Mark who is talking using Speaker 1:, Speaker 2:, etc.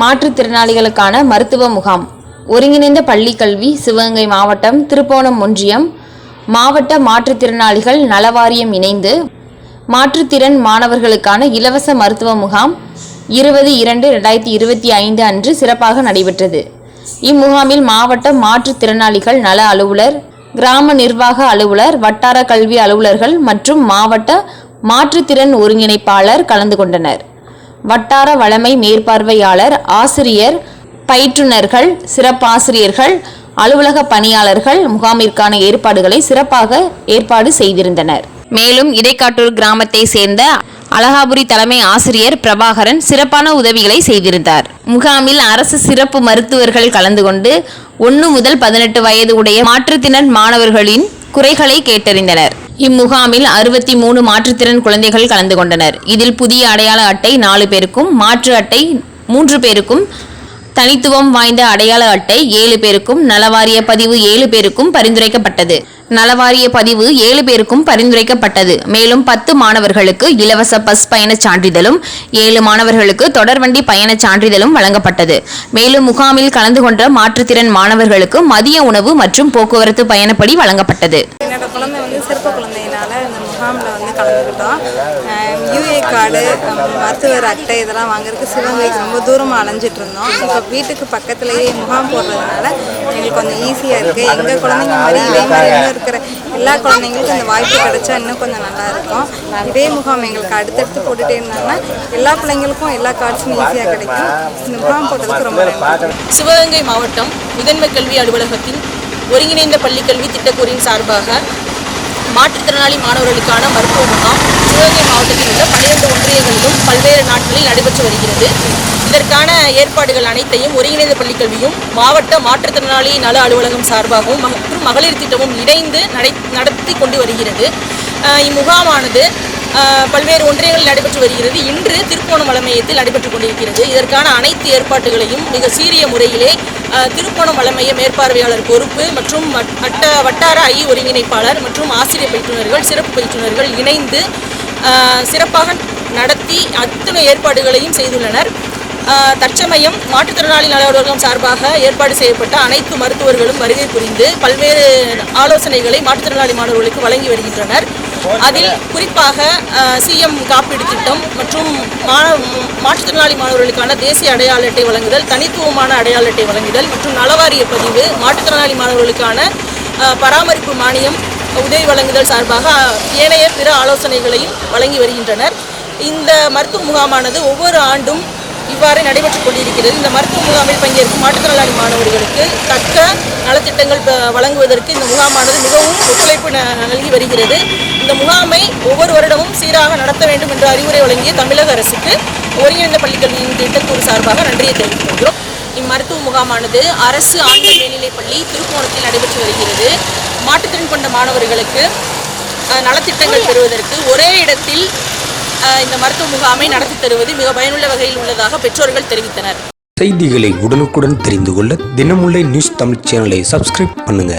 Speaker 1: மாற்றுத்திறனாளிகளுக்கான மருத்துவ முகாம். ஒருங்கிணைந்த பள்ளி கல்வி சிவகங்கை மாவட்டம் திருப்போணம் ஒன்றியம் மாவட்ட மாற்றுத்திறனாளிகள் நலவாரியம் இணைந்து மாற்றுத்திறன் மாணவர்களுக்கான இலவச மருத்துவ முகாம் இருபது இரண்டு ரெண்டாயிரத்தி இருபத்தி ஐந்து அன்று சிறப்பாக நடைபெற்றது. இம்முகாமில் மாவட்ட மாற்றுத்திறனாளிகள் நல அலுவலர் கிராம நிர்வாக அலுவலர் வட்டார கல்வி அலுவலர்கள் மற்றும் மாவட்ட மாற்றுத்திறன் ஒருங்கிணைப்பாளர் கலந்து கொண்டனர். வட்டார வளமை மேற்பார்வையாளர் ஆசிரியர் பயிற்றுனர்கள் சிறப்பாசிரியர்கள் அலுவலக பணியாளர்கள் முகாமிற்கான ஏற்பாடுகளை சிறப்பாக ஏற்பாடு செய்திருந்தனர். மேலும் இடைக்காட்டூர் கிராமத்தை சேர்ந்த அழகாபுரி தலைமை ஆசிரியர் பிரபாகரன் சிறப்பான உதவிகளை செய்திருந்தார். முகாமில் அரசு சிறப்பு மருத்துவர்கள் கலந்து கொண்டு ஒன்று முதல் பதினெட்டு வயது உடைய மாற்றுத்திறன் மாணவர்களின் குறைகளை கேட்டறிந்தனர். இம்முகாமில் அறுபத்தி மூணு மாற்றுத்திறன் குழந்தைகள் கலந்து கொண்டனர். இதில் புதிய அடையாள அட்டை நாலு பேருக்கும் மாற்று அட்டை மூன்று பேருக்கும் தனித்துவம் வாய்ந்த அடையாள அட்டை ஏழு பேருக்கும் நலவாரிய பதிவு ஏழு பேருக்கும் பரிந்துரைக்கப்பட்டது. நலவாரிய பதிவு ஏழு பேருக்கும் பரிந்துரைக்கப்பட்டது. மேலும் பத்து மாணவர்களுக்கு இலவச பஸ் பயணச் சான்றிதழும் ஏழு மாணவர்களுக்கு தொடர்வண்டி பயணச் சான்றிதழும் வழங்கப்பட்டது. மேலும் முகாமில் கலந்து கொண்ட மாற்றுத்திறன் மாணவர்களுக்கு மதிய உணவு மற்றும் போக்குவரத்து பயணப்படி வழங்கப்பட்டது.
Speaker 2: கலந்துக்கிட்டோம். யூஏ கார்டு மருத்துவர் அட்டை இதெல்லாம் வாங்குறதுக்கு சிவகங்கைக்கு ரொம்ப தூரமாக அலைஞ்சிட்டு இருந்தோம் இப்போ வீட்டுக்கு பக்கத்துலேயே முகாம் போடுறதுனால எங்களுக்கு கொஞ்சம் ஈஸியாக இருக்குது எங்கள் குழந்தைங்க மாதிரி இதே மாதிரி இன்னும் இருக்கிற எல்லா குழந்தைங்களுக்கும் இந்த வாய்ப்பு கிடைச்சா இன்னும் கொஞ்சம் நல்லா இருக்கும். இதே முகாம் எங்களுக்கு அடுத்தடுத்து போட்டுகிட்டே இருந்தாங்கன்னா எல்லா பிள்ளைங்களுக்கும் எல்லா கார்ட்ஸும் ஈஸியாக கிடைக்கும். இந்த முகாம் போட்டதுக்கு ரொம்ப
Speaker 3: சிவகங்கை மாவட்டம் முதன்மை கல்வி அலுவலகத்தின் ஒருங்கிணைந்த பள்ளிக்கல்வி திட்டக்கூறின் சார்பாக மாற்றுத்திறனாளி மாணவர்களுக்கான மருத்துவ முகாம் சிவகங்கை மாவட்டத்தில் உள்ள பன்னிரண்டு ஒன்றியங்களிலும் பல்வேறு நாட்களில் நடைபெற்று வருகிறது. இதற்கான ஏற்பாடுகள் அனைத்தையும் ஒருங்கிணைந்த பள்ளிக்கல்வியும் மாவட்ட மாற்றுத்திறனாளி நல அலுவலகம் சார்பாகவும் மற்றும் மகளிர் திட்டமும் இணைந்து நடை நடத்தி கொண்டு வருகிறது. இம்முகாமானது பல்வேறு ஒன்றியங்களில் நடைபெற்று வருகிறது. இன்று திருப்போணம் வளமையத்தில் நடைபெற்றுக் கொண்டிருக்கிறது. இதற்கான அனைத்து ஏற்பாடுகளையும் மிக சீரிய முறையிலே திருக்கோணமலை மைய மேற்பார்வையாளர் பொறுப்பு மற்றும் வட்ட வட்டார ஐ ஒருங்கிணைப்பாளர் மற்றும் ஆசிரியர் பயிற்றுநர்கள் சிறப்பு பயிற்றுநர்கள் இணைந்து சிறப்பாக நடத்தி அத்தனை ஏற்பாடுகளையும் செய்துள்ளனர். தற்சமயம் மாற்றுத்திறனாளி நல அலுவலகம் சார்பாக ஏற்பாடு செய்யப்பட்ட அனைத்து மருத்துவர்களும் வருகை புரிந்து பல்வேறு ஆலோசனைகளை மாற்றுத்திறனாளி மாணவர்களுக்கு வழங்கி வருகின்றனர். அதில் குறிப்பாக சிஎம் காப்பீடு திட்டம் மற்றும் மாற்றுத்திறனாளி மாணவர்களுக்கான தேசிய அடையாள அட்டை வழங்குதல் தனித்துவமான அடையாள அட்டை வழங்குதல் மற்றும் நலவாரிய பதிவு மாற்றுத்திறனாளி மாணவர்களுக்கான பராமரிப்பு மானியம் உதவி வழங்குதல் சார்பாக ஏனைய பிற ஆலோசனைகளையும் வழங்கி வருகின்றனர். இந்த மருத்துவ முகாமானது ஒவ்வொரு ஆண்டும் இவ்வாறு நடைபெற்றுக் கொண்டிருக்கிறது. இந்த மருத்துவ முகாமில் பங்கேற்கும் மாற்றுத்திறனாளி மாணவர்களுக்கு தக்க நலத்திட்டங்கள் வழங்குவதற்கு இந்த முகாமானது மிகவும் ஒத்துழைப்பு ந- நல்கி வருகிறது. இந்த முகாமை ஒவ்வொரு வருடமும் சீராக நடத்த வேண்டும் என்ற அறிவுரை வழங்கிய தமிழக அரசுக்கு ஒருங்கிணைந்த பள்ளிக்கல்வியின் திட்டக்குழு சார்பாக நன்றியை தெரிவித்துக்கொள்கிறோம் இம்மருத்துவ முகாமானது அரசு ஆண்கள் மேல்நிலைப் பள்ளி திருப்போணத்தில் நடைபெற்று வருகிறது. மாற்றுத்திறன் கொண்ட மாணவர்களுக்கு நலத்திட்டங்கள் பெறுவதற்கு ஒரே இடத்தில் இந்த மருத்துவ முகாமை நடத்தி தருவது மிக பயனுள்ள வகையில் உள்ளதாக பெற்றோர்கள் தெரிவித்தனர்.
Speaker 4: செய்திகளை உடனுக்குடன் தெரிந்து கொள்ள தினமுல்லை நியூஸ் தமிழ் சேனலை சப்ஸ்கிரைப் பண்ணுங்க.